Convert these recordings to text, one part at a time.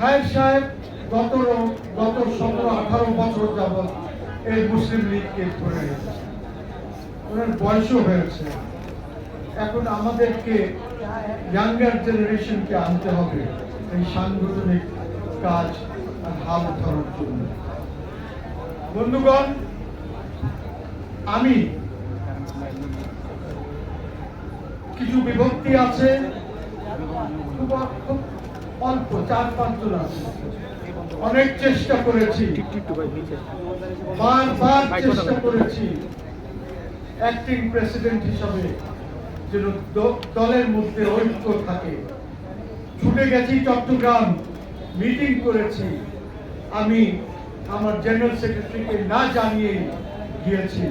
খায়ের সাহেব গত গত সতেরো, আঠারো বছর যাবৎ এই মুসলিম লীগকে ধরে রেখেছে। ওনার বয়সও হয়েছে। এখন আমাদেরকে ইয়াঙ্গার জেনারেশনকে আনতে হবে এই সাংগঠনিক কাজ আর হাল ধরার জন্য। বন্ধুগণ, আমি কিছু বিভক্তি আছে। খুব অল্প চার অনেক চেষ্টা করেছি। বারবার চেষ্টা করেছি। অ্যাক্টিং প্রেসিডেন্ট হিসাবে যেন দলের মধ্যে ঐক্য থাকে। ছুটে গেছি চট্টগ্রাম। মিটিং করেছি। আমি আমার জেনারেল সেক্রেটারিকে না জানিয়ে গিয়েছি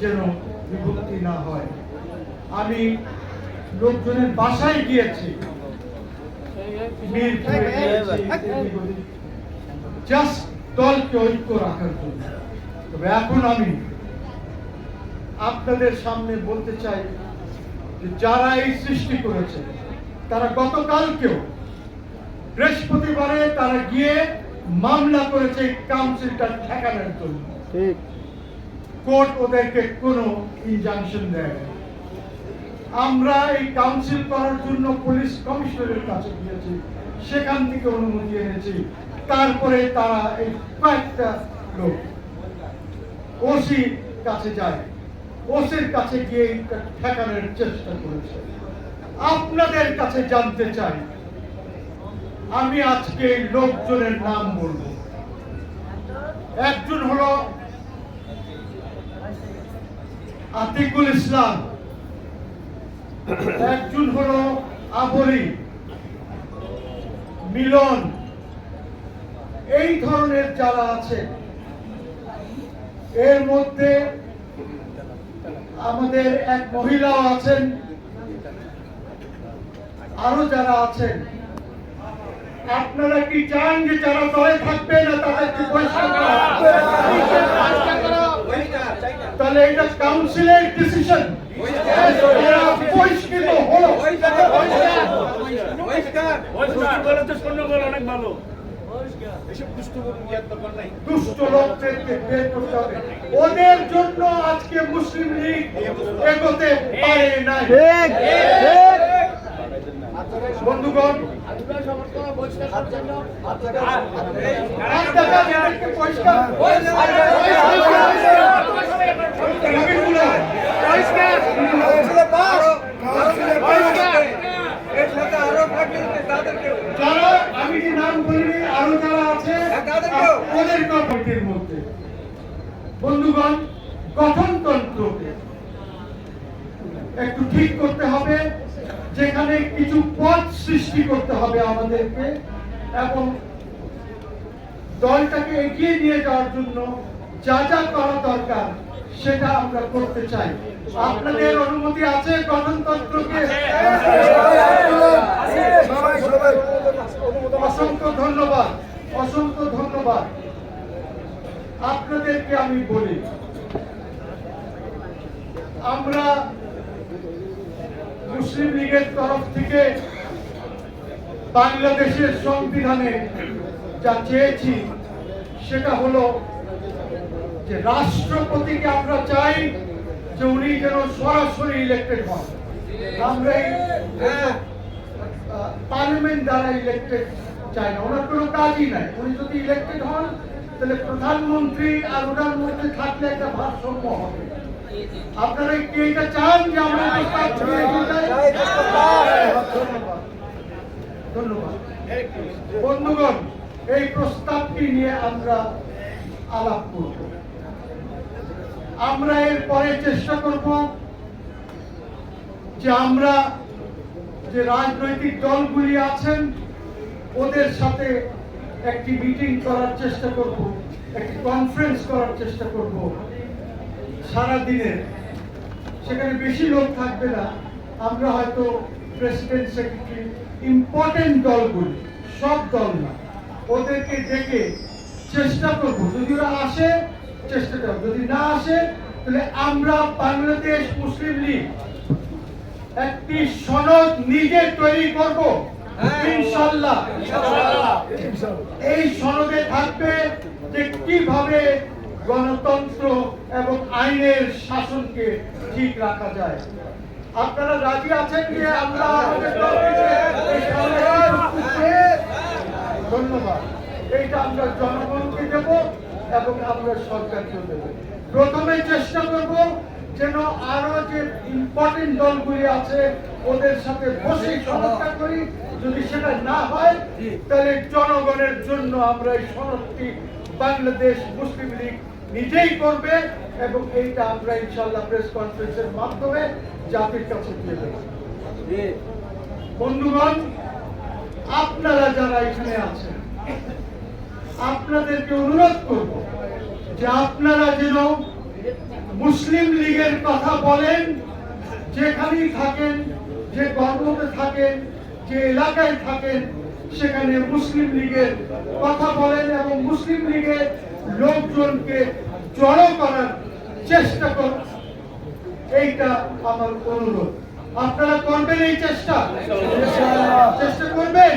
যেন বিভক্তি না হয়। আমি লোকজনের বাসায় গিয়েছি, জাস্ট দলকে ঐক্য রাখার জন্য। তবে এখন আমি আপনাদের সামনে বলতে চাই যে যারা এই সৃষ্টি করেছে তারা গতকালকেও বৃহস্পতিবারে তারা গিয়ে মামলা করেছে কাউন্সিলটা ঠেকানোর জন্য। ঠিক। কোর্ট ওদেরকে কোনো ইনজাংশন দেয় না। আমরা এই কাউন্সিল করার জন্য পুলিশ কমিশনারের কাছে গিয়েছি, সেখান থেকে অনুমতি এনেছি। তারপরে তারা এই কয়েকটা লোক ওসি কাছে যায়। ওসির কাছে গিয়ে ঠেকানোর চেষ্টা করেছে। আপনাদের কাছে জানতে চাই, আমি আজকে লোকজনের নাম বলব। একজন হলো আতিকুল ইসলাম। একজন হলো আবরি মিলন। এই ধরনের যারা আছে এর মধ্যে আমাদের এক মহিলাও আছেন। আরও যারা আছেন আপনারা কি চান যে যারা দলে থাকবে না তাদেরকে তাহলে এটা কাউন্সিলের ডিসিশন বহিষ্কৃত হলো অনেক ভালো দুষ্ট লোকদেরকে বের করতে হবে ওদের জন্য আজকে মুসলিম লীগ এগোতে পারে না বন্ধুগণ পরিষ্কার রবিগুলো, যারা আমি যে নাম বলিনি আরও যারা আছে তাদেরকেও। ওদের মধ্যে। বন্ধুগণ, গঠনতন্ত্রকে একটু ঠিক করতে হবে, যেখানে কিছু পদ সৃষ্টি করতে হবে আমাদেরকে এবং দলটাকে এগিয়ে নিয়ে যাওয়ার জন্য যা যা করা দরকার, সেটা আমরা করতে চাই। আপনাদের অনুমতি আছে গঠনতন্ত্রকে অসংখ্য ধন্যবাদ অসংখ্য ধন্যবাদ আপনাদেরকে আমি বলি, আমরা মুসলিম লীগের তরফ থেকে বাংলাদেশের সংবিধানে যা চেয়েছি, সেটা হলো যে রাষ্ট্রপতিকে আমরা চাই যে উনি যেন সরাসরি ইলেক্টেড হন। আমরা এই পার্লামেন্ট দ্বারা ইলেক্টেড চাই না। ওনার কোনো কাজই নাই। উনি যদি ইলেক্টেড হন তাহলে প্রধানমন্ত্রী আর ওনার মধ্যে থাকলে একটা ভারসাম্য হবে। আপনারা কি এটা চান যে আমরা ধন্যবাদ। বন্ধুগণ এই প্রস্তাবটি নিয়ে আমরা আলাপ করব। আমরা এর পরে চেষ্টা করব যে আমরা যে রাজনৈতিক দলগুলি আছেন ওদের সাথে একটি মিটিং করার চেষ্টা করব, একটি কনফারেন্স করার চেষ্টা করব। সারা দিনের সেখানে বেশি লোক থাকবে না। আমরা হয়তো প্রেসিডেন্ট সেক্রেটারি ইম্পর্টেন্ট দলগুলি, সব দল না। ওদেরকে ডেকে চেষ্টা করব। যদি ওরা আসে, চেষ্টা করব। যদি না আসে, তাহলে আমরা বাংলাদেশ মুসলিম লীগ একটি সনদ নিজে তৈরি করব। ইনশাল্লাহ এই সনদে থাকবে যে কীভাবে গণতন্ত্র এবং আইনের শাসনকে ঠিক রাখা যায়। আপনারা রাজি আছেন যে আমরা ধন্যবাদ। এইটা আমরা জনগণকে দেব এবং আমরা সরকারকে দেব। প্রথমে চেষ্টা করব যেন আরও যে ইম্পর্টেন্ট দলগুলি আছে ওদের সাথে বসে সমস্যা করি। যদি সেটা না হয় তাহলে জনগণের জন্য আমরা এই সনদটি বাংলাদেশ মুসলিম লীগ নিজেই করবে এবং এইটা আমরা ইনশাল্লাহ প্রেস কনফারেন্সের মাধ্যমে জাতির কাছে দিয়ে দেবো। বন্ধুগণ আপনারা যারা এখানে আছেন আপনাদেরকে অনুরোধ করব যে আপনারা যেন মুসলিম লীগের কথা বলেন যেখানেই থাকেন যে গর্ভতে থাকেন যে এলাকায় থাকেন সেখানে মুসলিম লীগের কথা বলেন এবং মুসলিম লীগের লোকজনকে জড়ো করার চেষ্টা করুন। এইটা আমার অনুরোধ। আপনারা করবেন এই চেষ্টা? চেষ্টা করবেন?